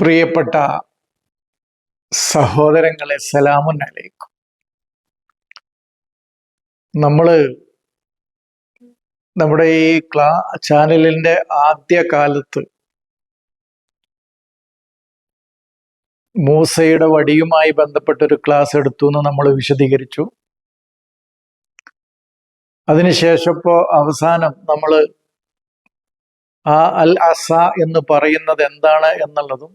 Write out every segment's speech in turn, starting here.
പ്രിയപ്പെട്ട സഹോദരങ്ങളെ സലാമുന്നലേക്കും. നമ്മൾ നമ്മുടെ ഈ ക്ലാ ചാനലിന്റെ ആദ്യ കാലത്ത് മൂസയുടെ വടിയുമായി ബന്ധപ്പെട്ടൊരു ക്ലാസ് എടുത്തു എന്ന് നമ്മൾ വിശദീകരിച്ചു. അതിനുശേഷം ഇപ്പോ അവസാനം നമ്മൾ ആ അൽ അസ എന്ന് പറയുന്നത് എന്താണ് എന്നുള്ളതും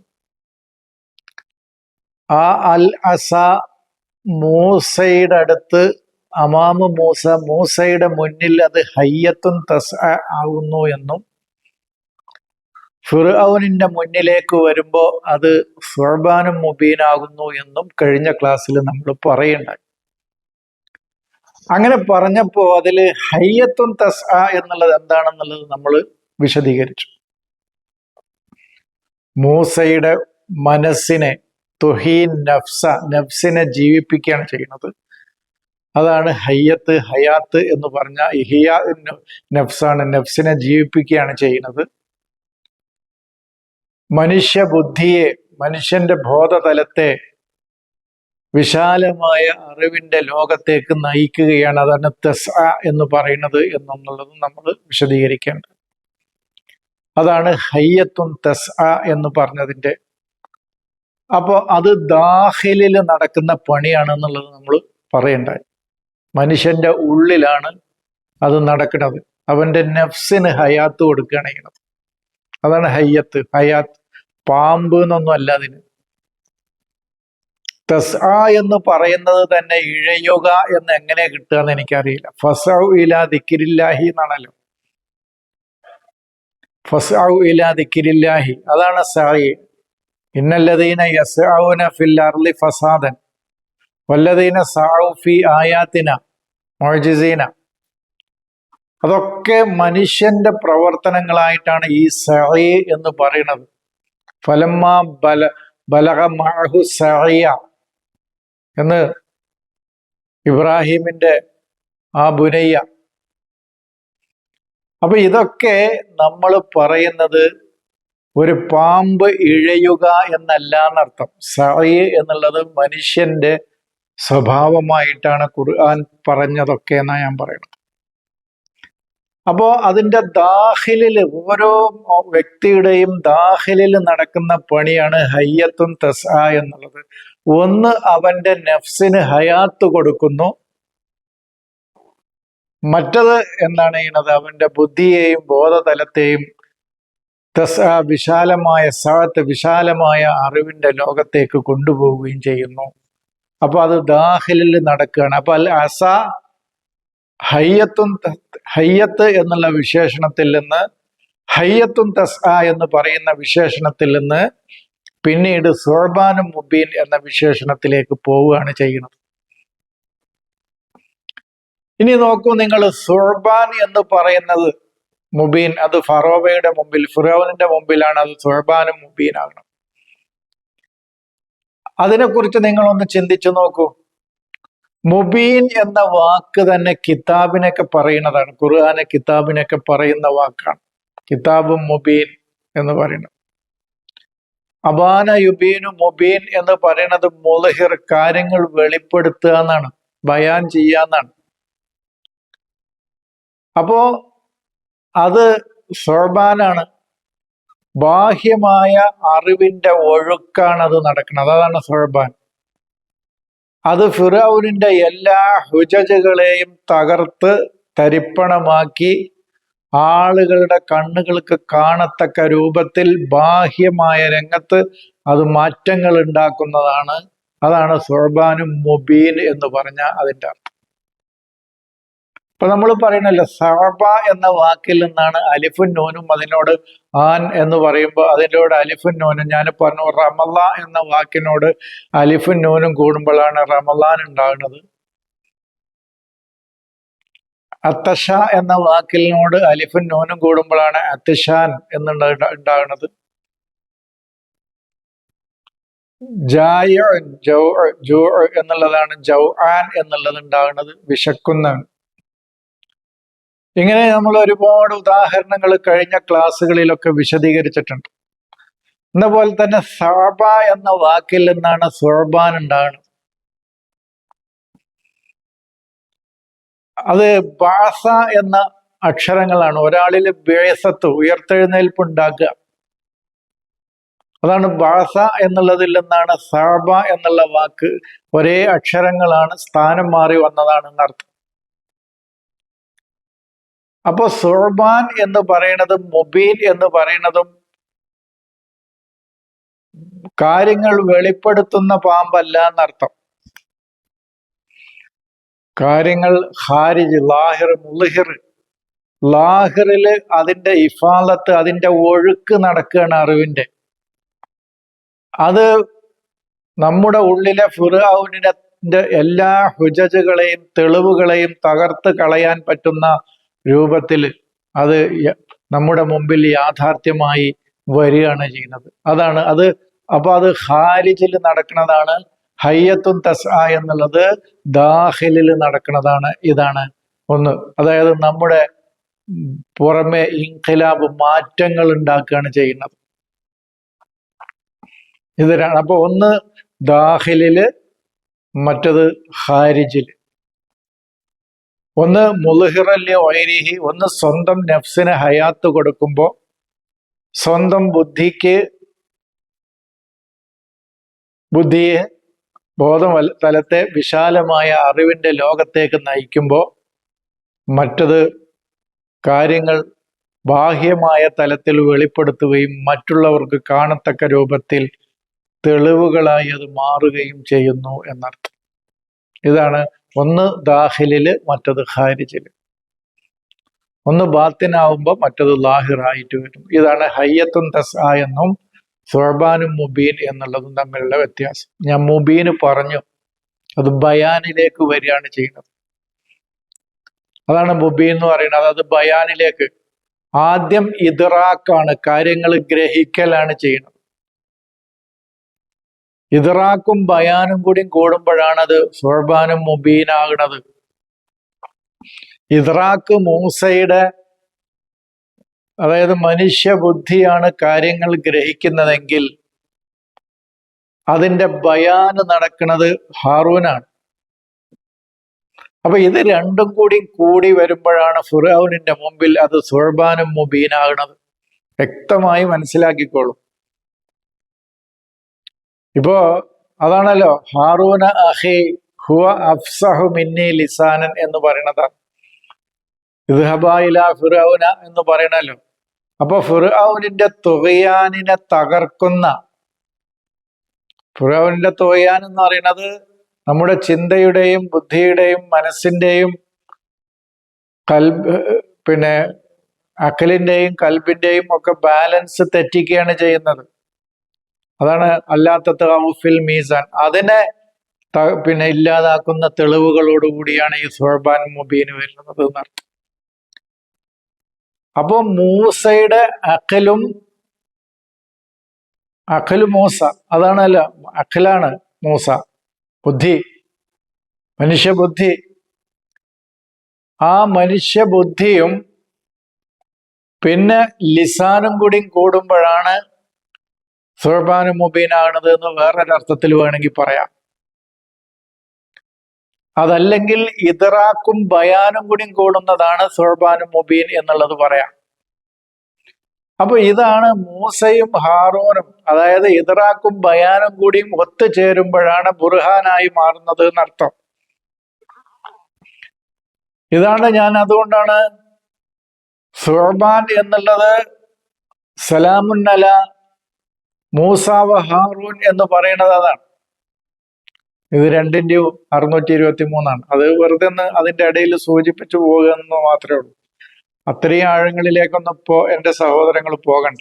ആ അൽ അസ മൂസയുടെ അടുത്ത് അമാമ മൂസ മൂസയുടെ മുന്നിൽ അത് ഹയ്യത്തുൻ തസ ആകുന്നു എന്നും ഫിർഔനിന്റെ മുന്നിലേക്ക് വരുമ്പോൾ അത് ഫുർബാനും മുബീനാകുന്നു എന്നും കഴിഞ്ഞ ക്ലാസ്സിൽ നമ്മൾ പറയുണ്ടായി അങ്ങനെ പറഞ്ഞപ്പോൾ അതിൽ ഹയ്യത്തുൻ തസ് എന്നുള്ളത് എന്താണെന്നുള്ളത് നമ്മൾ വിശദീകരിച്ചു. മൂസയുടെ മനസ്സിനെ തുഹീൻ നഫ്സ നഫ്സിനെ ജീവിപ്പിക്കുകയാണ് ചെയ്യുന്നത്. അതാണ് ഹയ്യത്ത് ഹയാത്ത് എന്ന് പറഞ്ഞ ഇഹിയ നഫ്സാണ് നഫ്സിനെ ജീവിപ്പിക്കുകയാണ് ചെയ്യുന്നത്. മനുഷ്യ ബുദ്ധിയെ മനുഷ്യന്റെ ബോധതലത്തെ വിശാലമായ അറിവിന്റെ ലോകത്തേക്ക് നയിക്കുകയാണ്. അതാണ് തെസ് എന്ന് പറയുന്നത് എന്നുള്ളത് നമ്മൾ വിശദീകരിക്കേണ്ടത്. അതാണ് ഹയ്യത്തും തെസ് എന്ന് പറഞ്ഞതിന്റെ അപ്പോൾ അത് ദാഹിലിൽ നടക്കുന്ന പണിയാണെന്നുള്ളത് നമ്മൾ പറയണ്ടായി. മനുഷ്യന്റെ ഉള്ളിലാണ് അത് നടക്കുന്നത്. അവന്റെ നെഫ്സിന് ഹയാത്ത് കൊടുക്കുകയാണ് അതാണ് ഹയ്യത്ത്. ഹയാത്ത് പാമ്പ് എന്നൊന്നും അല്ല അതിന്. തസ് എന്ന് പറയുന്നത് തന്നെ ഇഴയുക എന്ന് എങ്ങനെ കിട്ടുക എന്ന് എനിക്കറിയില്ല. ഫസൗ ഇല ദിക്കിരില്ലാഹി എന്നാണല്ലോ. ഫസൗ ഇല ദിക്കിരില്ലാഹി അതാണ് സായി. ഇന്നല്ലതീന യസ്ഔന ഫിൽ അർലി ഫസാദൻ വല്ലതീന സാഉ ഫി ആയാത്തിന മൊഴിസീന അതൊക്കെ മനുഷ്യന്റെ പ്രവർത്തനങ്ങളായിട്ടാണ് ഈ സഹി എന്ന് പറയുന്നത്. ഫലമ്മ ബല ബലഹ മാഹു സഹിയ എന്ന് ഇബ്രാഹിമിന്റെ ആ ബുനയ്യ. അപ്പൊ ഇതൊക്കെ നമ്മൾ പറയുന്നത് ഒരു പാമ്പ് ഇഴയുക എന്നല്ല എന്നർത്ഥം സഹി എന്നുള്ളത് മനുഷ്യന്റെ സ്വഭാവമായിട്ടാണ് ഖുർആൻ പറഞ്ഞതൊക്കെ എന്നാ ഞാൻ പറയുന്നത് അപ്പോ അതിന്റെ ദാഹിലിൽ ഓരോ വ്യക്തിയുടെയും ദാഹിലിൽ നടക്കുന്ന പണിയാണ് ഹയ്യത്തും തസ എന്നുള്ളത്. ഒന്ന് അവന്റെ നെഫ്സിന് ഹയാത്ത് കൊടുക്കുന്നു. മറ്റത് എന്താണ് ചെയ്യുന്നത് അവന്റെ ബുദ്ധിയെയും ബോധതലത്തെയും തസ വിശാലമായ സാത്ത് വിശാലമായ അറിവിന്റെ ലോകത്തേക്ക് കൊണ്ടുപോവുകയും ചെയ്യുന്നു. അപ്പൊ അത് ദാഹിലിൽ നടക്കുകയാണ്. അപ്പൊ അൽ അസ ഹയ്യത്തും ഹയ്യത്ത് എന്നുള്ള വിശേഷണത്തിൽ നിന്ന് ഹയ്യത്തും തസ് എന്ന് പറയുന്ന വിശേഷണത്തിൽ നിന്ന് പിന്നീട് സോർബാനും മുബീൻ എന്ന വിശേഷണത്തിലേക്ക് പോവുകയാണ് ചെയ്യുന്നത്. ഇനി നോക്കൂ നിങ്ങൾ സോർബാൻ എന്ന് പറയുന്നത് മുബീൻ അത് ഫറോവയുടെ മുമ്പിൽ ഫിറോവിന്റെ മുമ്പിലാണ് അത് സുഹബാനും മുബീനാകണം അതിനെക്കുറിച്ച് നിങ്ങളൊന്ന് ചിന്തിച്ചു നോക്കൂ. മുബീൻ എന്ന വാക്ക് തന്നെ കിതാബിനൊക്കെ പറയുന്നതാണ്. ഖുർആാനെ കിതാബിനൊക്കെ പറയുന്ന വാക്കാണ്. കിതാബും മുബീൻ എന്ന് പറയുന്നത്. അബാന യുബീനു മുബീൻ എന്ന് പറയുന്നത് മുലഹിർ കാര്യങ്ങൾ വെളിപ്പെടുത്തുക എന്നാണ് ബയാൻ ചെയ്യാന്നാണ് അപ്പോ അത് സോബാനാണ് ബാഹ്യമായ അറിവിന്റെ ഒഴുക്കാണ് അത് നടക്കുന്നത്. അതാണ് സോബാൻ അത് ഫിറൌനിന്റെ എല്ലാ ഹുജജുകളെയും തകർത്ത് തരിപ്പണമാക്കി ആളുകളുടെ കണ്ണുകൾക്ക് കാണത്തക്ക രൂപത്തിൽ ബാഹ്യമായ രംഗത്ത് അത് മാറ്റങ്ങൾ ഉണ്ടാക്കുന്നതാണ്. അതാണ് സോബാനും മുബീൻ എന്ന് പറഞ്ഞ അതിന്റെ അർത്ഥം. ഇപ്പൊ നമ്മൾ പറയണല്ലോ സഹബ എന്ന വാക്കിൽ നിന്നാണ് അലിഫുൻ നോനും അതിനോട് ആൻ എന്ന് പറയുമ്പോൾ അതിനോട് അലിഫുൻ നോനും ഞാൻ പറഞ്ഞു റമല എന്ന വാക്കിനോട് അലിഫുൻ നൂനും കൂടുമ്പോഴാണ് റമലാൻ ഉണ്ടാകുന്നത്. അത്തഷ എന്ന വാക്കിനോട് അലിഫുൻ നൂനും കൂടുമ്പോഴാണ് അത്തിഷാൻ എന്ന് ഉണ്ടാകുന്നത്. ജായ ജൗ ജൂ എന്നുള്ളതാണ് ജൗ ആൻ എന്നുള്ളത് ഉണ്ടാകുന്നത് വിശക്കുന്നവൻ ഇങ്ങനെ നമ്മൾ ഒരുപാട് ഉദാഹരണങ്ങൾ കഴിഞ്ഞ ക്ലാസ്സുകളിലൊക്കെ വിശദീകരിച്ചിട്ടുണ്ട്. എന്ന പോലെ തന്നെ സഹബ എന്ന വാക്കിൽ നിന്നാണ് സുർബാൻ ഉണ്ടാകുന്നത്. അത് ബാസ എന്ന അക്ഷരങ്ങളാണ്. ഒരാളിൽ ബേസത്ത് ഉയർത്തെഴുന്നേൽപ്പ് ഉണ്ടാക്കുക. അതാണ് ബാസ എന്നുള്ളതിൽ നിന്നാണ് സാബ എന്നുള്ള വാക്ക് ഒരേ അക്ഷരങ്ങളാണ് സ്ഥാനം മാറി വന്നതാണ് എന്നർത്ഥം അപ്പൊ സുർബാൻ എന്ന് പറയുന്നതും മുബീൻ എന്ന് പറയുന്നതും കാര്യങ്ങൾ വെളിപ്പെടുത്തുന്ന പാമ്പല്ല എന്നർത്ഥം. കാര്യങ്ങൾ ഹാരിജ് ലാഹിർ മുളിഹിർ ലാഹിറിൽ അതിന്റെ ഇഫാലത്ത് അതിന്റെ ഒഴുക്ക് നടക്കുകയാണ് അറിവിന്റെ. അത് നമ്മുടെ ഉള്ളിലെ ഫുറാവുനിന്റെ എല്ലാ ഹുജജുകളെയും തെളിവുകളെയും തകർത്ത് കളയാൻ പറ്റുന്ന രൂപത്തിൽ അത് നമ്മുടെ മുമ്പിൽ യാഥാർത്ഥ്യമായി വരികയാണ് ചെയ്യുന്നത്. അതാണ് അത് അപ്പൊ അത് ഹാരിജിൽ നടക്കുന്നതാണ് ഹയ്യത്തുൻ തസ എന്നുള്ളത് ദാഹിലിൽ നടക്കുന്നതാണ് ഇതാണ് ഒന്ന്. അതായത് നമ്മുടെ പുറമെ ഇൻഖിലാബ് മാറ്റങ്ങൾ ഉണ്ടാക്കുകയാണ് ചെയ്യുന്നത്. ഇത് അപ്പൊ ഒന്ന് ദാഹിലിൽ മറ്റത് ഹാരിജിൽ ഒന്ന് മുലുഹിറല്യ ഒയരിഹി ഒന്ന് സ്വന്തം നഫ്സിന് ഹയാത്ത് കൊടുക്കുമ്പോൾ സ്വന്തം ബുദ്ധിക്ക് ബുദ്ധിയെ ബോധം തലത്തെ വിശാലമായ അറിവിന്റെ ലോകത്തേക്ക് നയിക്കുമ്പോൾ മറ്റത് കാര്യങ്ങൾ ബാഹ്യമായ തലത്തിൽ വെളിപ്പെടുത്തുകയും മറ്റുള്ളവർക്ക് കാണത്തക്ക രൂപത്തിൽ തെളിവുകളായി അത് മാറുകയും ചെയ്യുന്നു എന്നർത്ഥം. ഇതാണ് ഒന്ന് ദാഹിലിൽ മറ്റത് ഹാരിജിൽ ഒന്ന് ബാത്തിനാവുമ്പോൾ മറ്റത് ലാഹിറായിട്ട് വരും. ഇതാണ് ഹയ്യത്തും തസ എന്നും സുഹബാനും മുബീൻ എന്നുള്ളതും തമ്മിലുള്ള വ്യത്യാസം. ഞാൻ മുബീന് പറഞ്ഞു. അത് ബയാനിലേക്ക് വരികയാണ് ചെയ്യുന്നത്. അതാണ് മുബീൻ എന്ന് പറയുന്നത്. അതായത് ബയാനിലേക്ക്. ആദ്യം ഇതറാക്കാണ് കാര്യങ്ങൾ ഗ്രഹിക്കലാണ് ചെയ്യുന്നത്. ഇദ്റാക്കും ബയാനും കൂടി കൂടുമ്പോഴാണ് അത് സുർബാനും മുബീനാകുന്നത് ഇദ്റാക്ക് മൂസയുടെ അതായത് മനുഷ്യ ബുദ്ധിയാണ് കാര്യങ്ങൾ ഗ്രഹിക്കുന്നതെങ്കിൽ അതിന്റെ ബയാന് നടക്കുന്നത് ഹാറൂനാണ്. അപ്പൊ ഇത് രണ്ടും കൂടി കൂടി വരുമ്പോഴാണ് ഫുറൌനിന്റെ മുമ്പിൽ അത് സുർബാനും മുബീനാകുന്നത് വ്യക്തമായി മനസ്സിലാക്കിക്കോളൂ. ഇപ്പോ അതാണല്ലോ ഹാറൂന അഹി ഹുവ അഫ്സഹു മിന്നി ലിസാനൻ എന്ന് പറയണത്. ഇദ്ഹബായില ഫിറൌന എന്ന് പറയണല്ലോ. അപ്പൊ ഫിറൌനിന്റെ തുകയാനിനെ തകർക്കുന്ന ഫിറൌനിന്റെ തുകയാൻ എന്ന് പറയുന്നത് നമ്മുടെ ചിന്തയുടെയും ബുദ്ധിയുടെയും മനസ്സിന്റെയും കൽ പിന്നെ അക്കലിന്റെയും കൽബിന്റെയും ഒക്കെ ബാലൻസ് തെറ്റിക്കുകയാണ് ചെയ്യുന്നത്. അതാണ് അല്ലാത്ത തൗഫിൽ മീസാൻ. അതിനെ പിന്നെ ഇല്ലാതാക്കുന്ന തെളിവുകളോടുകൂടിയാണ് ഈ സുഹബാൻ മുബീന് വരുന്നത് എന്നർത്ഥം അപ്പോൾ മൂസയുടെ അഖലും അഖലു മൂസ. അതാണല്ലോ അഖലാണ് മൂസ. ബുദ്ധി മനുഷ്യബുദ്ധി. ആ മനുഷ്യബുദ്ധിയും പിന്നെ ലിസാനും കൂടി കൂടുമ്പോഴാണ് സുഹബാനും മുബീനാകണത് എന്ന് വേറൊരർത്ഥത്തിൽ വേണമെങ്കിൽ പറയാം. അതല്ലെങ്കിൽ ഇതറാക്കും ബയാനും കൂടി കൂടുന്നതാണ് സുഹബാനും മുബീൻ എന്നുള്ളത് പറയാം. അപ്പൊ ഇതാണ് മൂസയും ഹാറൂനും അതായത് ഇതറാക്കും ബയാനും കൂടിയും ഒത്തുചേരുമ്പോഴാണ് ബുർഹാനായി മാറുന്നത് എന്നർത്ഥം. ഇതാണ് ഞാൻ അതുകൊണ്ടാണ് സുഹബാൻ എന്നുള്ളത് സലാമുൻ അല മൂസ ഹാറൂൻ എന്ന് പറയുന്നത് അതാണ്. ഇത് രണ്ടിന്റെയും അറുന്നൂറ്റി ഇരുപത്തി മൂന്നാണ് അത് വെറുതെ ഒന്ന് അതിന്റെ ഇടയിൽ സൂചിപ്പിച്ചു പോകുക എന്ന് മാത്രമേ ഉള്ളൂ. അത്രയും ആഴങ്ങളിലേക്കൊന്നും പോ എന്റെ സഹോദരങ്ങൾ പോകണ്ട.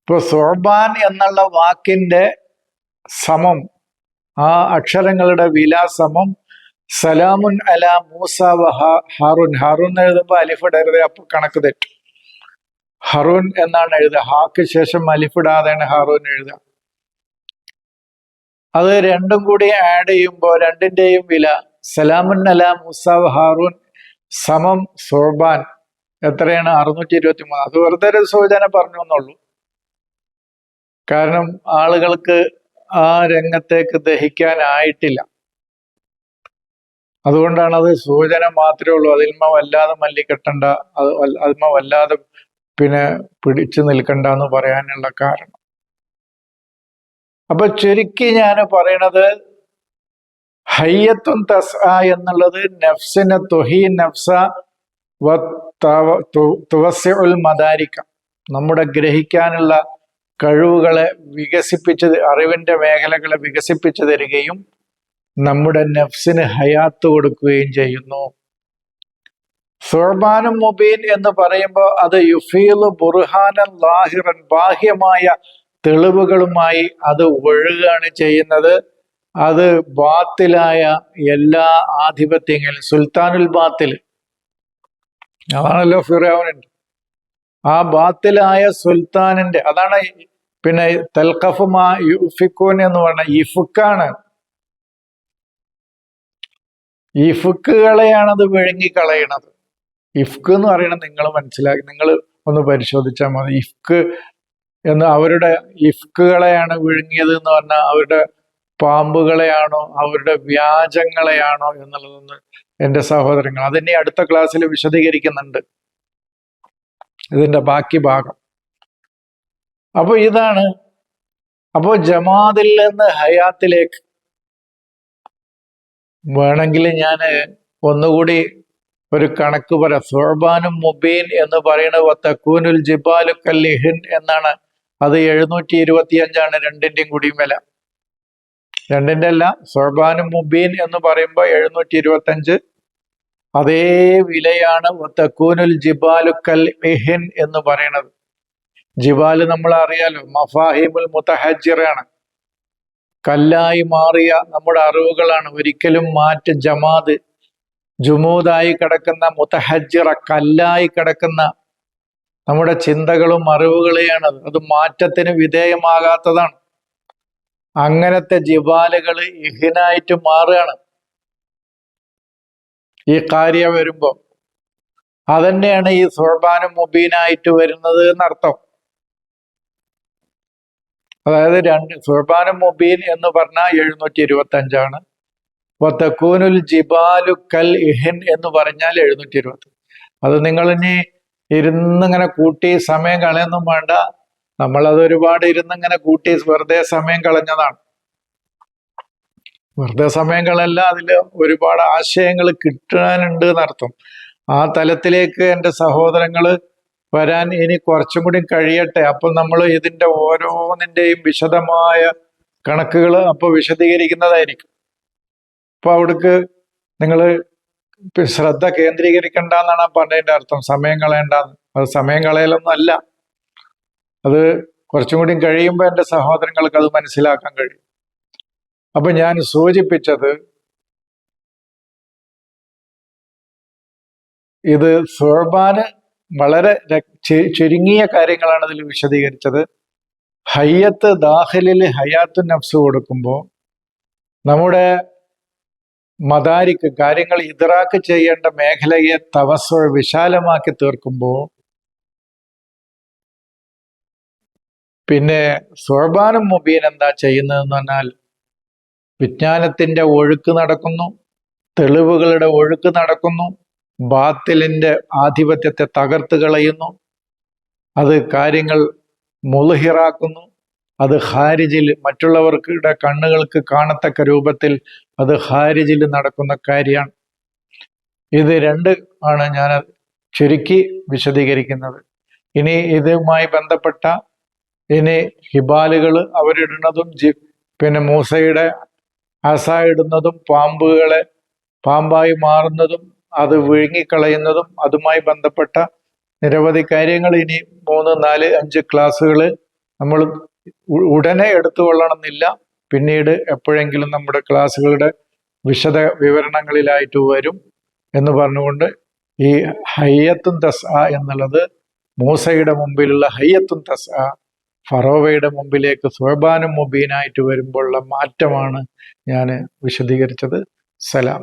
ഇപ്പൊ സോബാൻ എന്നുള്ള വാക്കിന്റെ സമം ആ അക്ഷരങ്ങളുടെ വിലാസമം സലാമുൻ അല മൂസ വ ഹാറുൻ. ഹാറൂൻ എഴുതുമ്പോൾ അലിഫ് അലിഫിടരുത് അപ്പൊ കണക്ക് തെറ്റും. ഹറൂൻ എന്നാണ് എഴുതുക. ഹാക്ക് ശേഷം അലിഫിടാതെയാണ് ഹറൂൻ എഴുതുക. അത് രണ്ടും കൂടി ആഡ് ചെയ്യുമ്പോൾ രണ്ടിന്റെയും വില സലാമുൻ അല മൂസ ഹാറൂൻ സമം സോബാൻ. എത്രയാണ്? അറുന്നൂറ്റി ഇരുപത്തി മൂന്ന് അത് വെറുതെ ഒരു സൂചന പറഞ്ഞു എന്നുള്ളൂ. കാരണം ആളുകൾക്ക് ആ രംഗത്തേക്ക് ദഹിക്കാനായിട്ടില്ല. അതുകൊണ്ടാണ് അത് സൂചന മാത്രമേ ഉള്ളൂ. അതിൽമ വല്ലാതെ മല്ലിക്കെട്ടണ്ട അത് അതിൽമ വല്ലാതെ പിന്നെ പിടിച്ചു നിൽക്കണ്ട എന്ന് പറയാനുള്ള കാരണം. അപ്പൊ ചുരുക്കി ഞാൻ പറയണത് ഹയ്യത്തും തസ് എന്നുള്ളത് നഫ്സിനെ തൊഹി നഫ്സ തുവസ്യുൽ മദാരിക്ക നമ്മുടെ ഗ്രഹിക്കാനുള്ള കഴിവുകളെ വികസിപ്പിച്ച് അറിവിന്റെ മേഖലകളെ വികസിപ്പിച്ചു തരികയും നമ്മുടെ നഫ്സിന് ഹയാത്ത് കൊടുക്കുകയും ചെയ്യുന്നു. സുർബാനും മുബീൻ എന്ന് പറയുമ്പോൾ അത് യുഫീൽ ബുർഹാനൻ ലാഹിറൻ ബാഹ്യമായ തെളിവുകളുമായി അത് ഒഴുകുകയാണ് ചെയ്യുന്നത്. അത് ബാത്തിലായ എല്ലാ ആധിപത്യങ്ങളും സുൽത്താനുൽ ബാത്തിൽ. അതാണല്ലോ ഫിറോനുണ്ട് ആ ബാത്തിലായ സുൽത്താനിന്റെ അതാണ് പിന്നെ തൽഖഫുമാ യുഫിക്കൂൻ എന്ന് പറഞ്ഞ ഇഫുക്കാണ് ഇഫുക്കുകളെയാണത് വിഴുങ്ങിക്കളയണത്. ഇഫ്ക്ക് എന്ന് പറയുന്നത് നിങ്ങൾ മനസ്സിലാക്കി നിങ്ങൾ ഒന്ന് പരിശോധിച്ചാൽ മതി. ഇഫ്ക്ക് എന്ന് അവരുടെ ഇഫ്കുകളെയാണ് വിഴുങ്ങിയത് എന്ന് പറഞ്ഞാൽ അവരുടെ പാമ്പുകളെയാണോ അവരുടെ വ്യാജങ്ങളെയാണോ എന്നുള്ളതൊന്ന് എന്റെ സഹോദരങ്ങൾ. അതിനെ അടുത്ത ക്ലാസ്സിൽ വിശദീകരിക്കുന്നുണ്ട്. ഇതിന്റെ ബാക്കി ഭാഗം. അപ്പോൾ ഇതാണ്. അപ്പോൾ ജമാതിൽ നിന്ന് ഹയാത്തിലേക്ക് വേണമെങ്കിൽ ഞാൻ ഒന്നുകൂടി ഒരു കണക്ക് പറ. സുഹബാനും മുബീൻ എന്ന് പറയുന്നത് തക്കൂനുൽ ജിബാലു കല്ലിഹിൻ എന്നാണ്. അത് എഴുന്നൂറ്റി ഇരുപത്തി അഞ്ചാണ് രണ്ടിന്റെയും കൂടിയും വില. രണ്ടിന്റെ അല്ല സുഹബാനും മുബീൻ എന്ന് പറയുമ്പോൾ എഴുന്നൂറ്റി ഇരുപത്തി അഞ്ച് അതേ വിലയാണ് തക്കൂനുൽ ജിബാലു കൽഹിൻ എന്ന് പറയുന്നത്. ജിബാൽ നമ്മൾ അറിയാലോ മഫാഹിമുൽ മുത്തഹജിറാണ് കല്ലായി മാറിയ നമ്മുടെ അറിവുകളാണ്. ഒരിക്കലും മാറ്റ് ജമാദ് ജുമൂദായി കിടക്കുന്ന മുത്തഹജിറ കല്ലായി കിടക്കുന്ന നമ്മുടെ ചിന്തകളും അറിവുകളെയാണ് അത്. മാറ്റത്തിന് വിധേയമാകാത്തതാണ്. അങ്ങനത്തെ ജിബാലുകൾ ഇഹിനായിട്ട് മാറുകയാണ്. ഈ കാര്യ വരുമ്പോൾ അതന്നെയാണ് ഈ സുർബാനും മുബീനായിട്ട് വരുന്നത് എന്നർത്ഥം. അതായത് രണ്ട് സുർബാനും മുബീൻ എന്ന് പറഞ്ഞാൽ എഴുന്നൂറ്റി ഇരുപത്തി അഞ്ചാണ് വത്തക്കൂനുൽ ജിബാലു കൽ ഇഹിൻ എന്ന് പറഞ്ഞാൽ എഴുന്നൂറ്റി ഇരുപത്തി അത് നിങ്ങൾ ഇനി ഇരുന്നിങ്ങനെ കൂട്ടി സമയം കളയൊന്നും വേണ്ട. നമ്മളത് ഒരുപാട് ഇരുന്നിങ്ങനെ കൂട്ടി വെറുതെ സമയം കളഞ്ഞതാണ്. വെറുതെ സമയം കളയല്ല അതിൽ ഒരുപാട് ആശയങ്ങൾ കിട്ടാനുണ്ട് എന്നർത്ഥം. ആ തലത്തിലേക്ക് എന്റെ സഹോദരങ്ങൾ വരാൻ ഇനി കുറച്ചും കൂടി കഴിയട്ടെ. അപ്പൊ നമ്മൾ ഇതിന്റെ ഓരോന്നിന്റെയും വിശദമായ കണക്കുകൾ അപ്പോൾ വിശദീകരിക്കുന്നതായിരിക്കും. അപ്പൊ അവിടേക്ക് നിങ്ങൾ ശ്രദ്ധ കേന്ദ്രീകരിക്കേണ്ട എന്നാണ് പറഞ്ഞതിന്റെ അർത്ഥം. സമയം കളയേണ്ട. അത് സമയം കളയലൊന്നും അല്ല. അത് കുറച്ചും കൂടി കഴിയുമ്പോൾ എന്റെ സഹോദരങ്ങൾക്ക് അത് മനസ്സിലാക്കാൻ കഴിയും. അപ്പൊ ഞാൻ സൂചിപ്പിച്ചത് ഇത് സോർബാന് വളരെ ചുരുങ്ങിയ കാര്യങ്ങളാണ് അതിൽ വിശദീകരിച്ചത്. ഹയ്യത്ത് ദാഖലിൽ ഹയാത്തു നഫ്സ് കൊടുക്കുമ്പോൾ നമ്മുടെ മദാരിക്ക് കാര്യങ്ങൾ ഇതറാക്ക് ചെയ്യേണ്ട മേഖലയെ തവസ്വ വിശാലമാക്കി തീർക്കുമ്പോൾ പിന്നെ സുർബാനും മുബീൻ എന്താ ചെയ്യുന്നതെന്ന് പറഞ്ഞാൽ വിജ്ഞാനത്തിന്റെ ഒഴുക്ക് നടക്കുന്നു തെളിവുകളുടെ ഒഴുക്ക് നടക്കുന്നു ബാത്തിലിന്റെ ആധിപത്യത്തെ തകർത്ത് കളയുന്നു അത് കാര്യങ്ങൾ മുളുഹിറാക്കുന്നു അത് ഹാരിജിൽ മറ്റുള്ളവർക്കുടെ കണ്ണുകൾക്ക് കാണത്തക്ക രൂപത്തിൽ അത് ഹാരിജിൽ നടക്കുന്ന കാര്യമാണ് ഇത് രണ്ട് ആണ് ഞാൻ ചുരുക്കി വിശദീകരിക്കുന്നത്. ഇനി ഇതുമായി ബന്ധപ്പെട്ട ഇനി ഹിബാലുകൾ അവരിടുന്നതും ജി പിന്നെ മൂസയുടെ അസ ഇടുന്നതും പാമ്പുകളെ പാമ്പായി മാറുന്നതും അത് വിഴുങ്ങിക്കളയുന്നതും അതുമായി ബന്ധപ്പെട്ട നിരവധി കാര്യങ്ങൾ ഇനി മൂന്ന് നാല് അഞ്ച് ക്ലാസ്സുകൾ നമ്മൾ ഉടനെ എടുത്തുകൊള്ളണമെന്നില്ല പിന്നീട് എപ്പോഴെങ്കിലും നമ്മുടെ ക്ലാസ്സുകളുടെ വിശദ വിവരണങ്ങളിലായിട്ട് വരും എന്ന് പറഞ്ഞുകൊണ്ട് ഈ ഹയ്യത്തും തസ് എന്നുള്ളത് മൂസയുടെ മുമ്പിലുള്ള ഹയ്യത്തും തസ് ഫറോവയുടെ മുമ്പിലേക്ക് സുഹബാനും മുബീനായിട്ട് വരുമ്പോഴുള്ള മാറ്റമാണ് ഞാൻ വിശദീകരിച്ചത്. സലാം.